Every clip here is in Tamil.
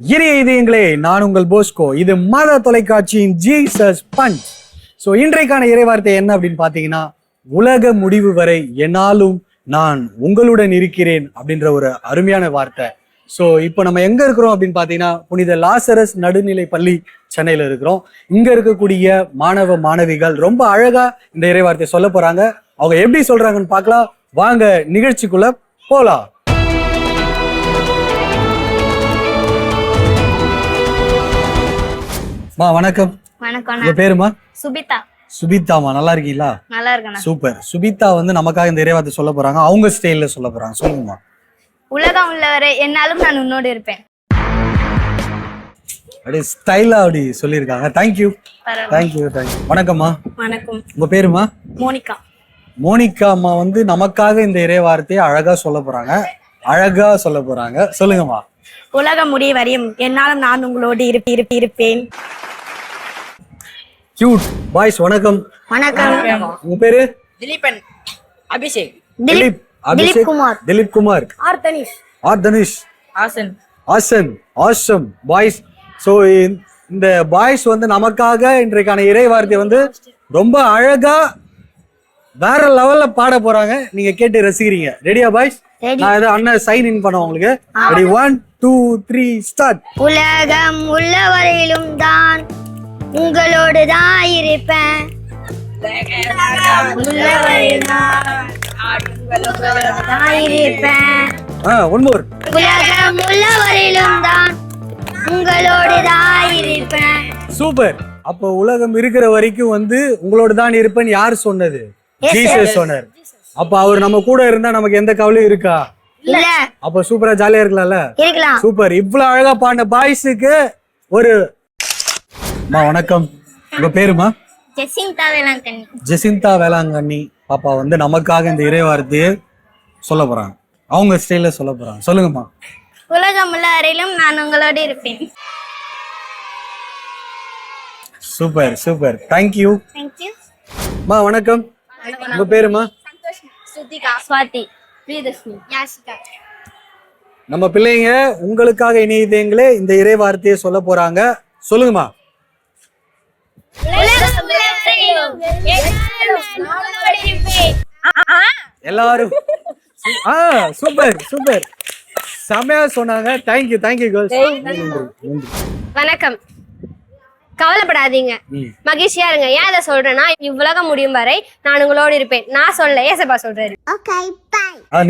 இனிய இதயங்களே நான் உங்கள் போஸ்கோ. இது மத தொலைக்காட்சியின் ஜீசஸ் பஞ்ச். ஸோ இன்றைக்கான இறைவார்த்தை என்ன அப்படின்னு பார்த்தீங்கன்னா உலக முடிவு வரை என்னாலும் நான் உங்களுடன் இருக்கிறேன் அப்படின்ற ஒரு அருமையான வார்த்தை. ஸோ இப்போ நம்ம எங்கே இருக்கிறோம் அப்படின்னு பார்த்தீங்கன்னா புனித லாசரஸ் நடுநிலை பள்ளி சென்னையில் இருக்கிறோம். இங்கே இருக்கக்கூடிய மாணவ மாணவிகள் ரொம்ப அழகாக இந்த இறைவார்த்தையை சொல்ல போகிறாங்க அவங்க எப்படி சொல்கிறாங்கன்னு பார்க்கலாம். வாங்க நிகழ்ச்சிக்குள்ளே போகலாம் மா வணக்கம். வணக்கம் உங்க பேருமா? சுபிதா. சுபிதாமா நல்லா இருக்கீங்களா? நல்லா இருக்கண்ணா சூப்பர். சுபிதா வந்து நமக்காக இந்த இறைவார்த்தை சொல்ல போறாங்க. அவங்க ஸ்டைல்ல சொல்ல போறாங்க. சொல்லுங்கம்மா. உலகம் உள்ளவரை என்னாலும் நான் உன்னோடு இருப்பேன். அப்படியே ஸ்டைலா அப்படி சொல்லியிருக்காங்க. தேங்க்யூ. தேங்க்யூ தேங்க்யூ வணக்கம்மா. வணக்கம். உங்க பேருமா? மோனிகா. மோனிகா அம்மா வந்து நமக்காக இந்த இறைவார்த்தையை அழகா சொல்ல போறாங்க. அழகா சொல்ல போறாங்க. சொல்லுங்கம்மா. உலகம் முடிய வரையும் என்னாலும் நான் உங்களோடு இருப்பி இருப்பி இருப்பேன். கியூட் பாய்ஸ் வணக்கம். வணக்கம். உங்க பேரு? Dileepan. Abhishek. Dileep Abhishek. Kumar. Dileep Kumar. R Tanish. R Dhanush. Awesome awesome awesome boys so இந்த பாய்ஸ் வந்து நமக்காக இன்றைக்கான இறை வார்த்தை வந்து ரொம்ப அழகா வேற லெவல்ல பாட போறாங்க. நீங்க கேட்டு ரசிக்கிறீங்க. ரெடியா பாய்ஸ். நான் ஏதோ அண்ணன் சைன் இன் பண்ண உங்களுக்கு. Ready one two three start உலகம் உள்ளவரையிலும் தான் உங்களோடு தான் இருப்பேன். உள்ளவரையில் தான் இருப்பேன். ஆ ஒன் மோர் உலகம் உள்ளவரையிலும் தான் உங்களோடு தான் இருப்பேன். சூப்பர் அப்போ உலகம் இருக்கிற வரைக்கும் வந்து உங்களோட தான் இருப்பேன்னு யார் சொன்னது? ஜீசஸ் சொன்னார் அப்ப அவர் நம்ம கூட இருந்தா நமக்கு எந்த கவலையும் இருக்கா? இல்ல. அப்ப சூப்பரா ஜாலியா இருக்கலாம்ல? இருக்கலாம். சூப்பர் இவ்வளவு அழகா பாடின பாய்ஸுக்கு ஒரு மா வணக்கம். உங்க பேருமா? ஜெசிந்தா வேளாங்கண்ணி. ஜெசிந்தா வேளாங்கண்ணி. பாப்பா வந்து நமக்காக இந்த இறை வார்த்தையை சொல்ல போறாங்க. அவங்க ஸ்டைல சொல்ல போறாங்க. சொல்லுங்கம்மா. உலகம் உள்ள வரையிலும் நான் உங்களோடு இருப்பேன். சூப்பர் சூப்பர் தேங்க்யூ தேங்க்யூ மா வணக்கம். உங்க பேருமா? சுவாதி. நம்ம பிள்ளைங்க உங்களுக்காக இணையதேங்களே இந்த இறை வார்த்தையை சொல்ல போறாங்க. சொல்லுங்கம்மா. எல்லாரும். ஆ சூப்பர் சூப்பர். செமையா சொன்னாங்க. தேங்க்யூ தேங்க்யூ கேர்ள்ஸ் வணக்கம். கவலைப்படாதீங்க. மகிழ்ச்சியா இருங்க. ஏன் இதை சொல்றேன்னா இவ்வுலகம் முடியும் வரை நான் உங்களோடு இருப்பேன். நான் சொல்ல ஏசப்பா சொல்றாரு.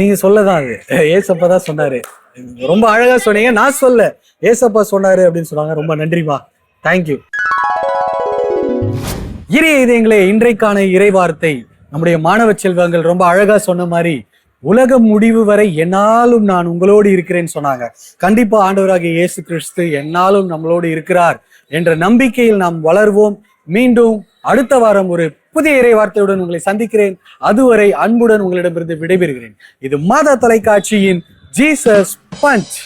நீங்க சொல்லதான். அது ஏசப்பா தான் சொன்னாரு. ரொம்ப அழகா சொன்னீங்க. நான் சொல்ல ஏசப்பா சொன்னாரு அப்படின்னு சொன்னாங்க. ரொம்ப நன்றிமா தேங்க்யூ இறைய இதயங்களே இன்றைக்கான இறை வார்த்தை நம்முடைய மாணவ செல்வங்கள் ரொம்ப அழகா சொன்ன மாதிரி உலகம் முடிவு வரை என்னாலும் நான் உங்களோடு இருக்கிறேன்னு சொன்னாங்க. கண்டிப்பா ஆண்டவராகிய இயேசு கிறிஸ்து என்னாலும் நம்மளோடு இருக்கிறார் என்ற நம்பிக்கையில் நாம் வளர்வோம். மீண்டும் அடுத்த வாரம் ஒரு புதிய இறை வார்த்தையுடன் உங்களை சந்திக்கிறேன். அதுவரை அன்புடன் உங்களிடமிருந்து விடைபெறுகிறேன். இது மாதா தொலைக்காட்சியின் ஜீசஸ் பஞ்ச்.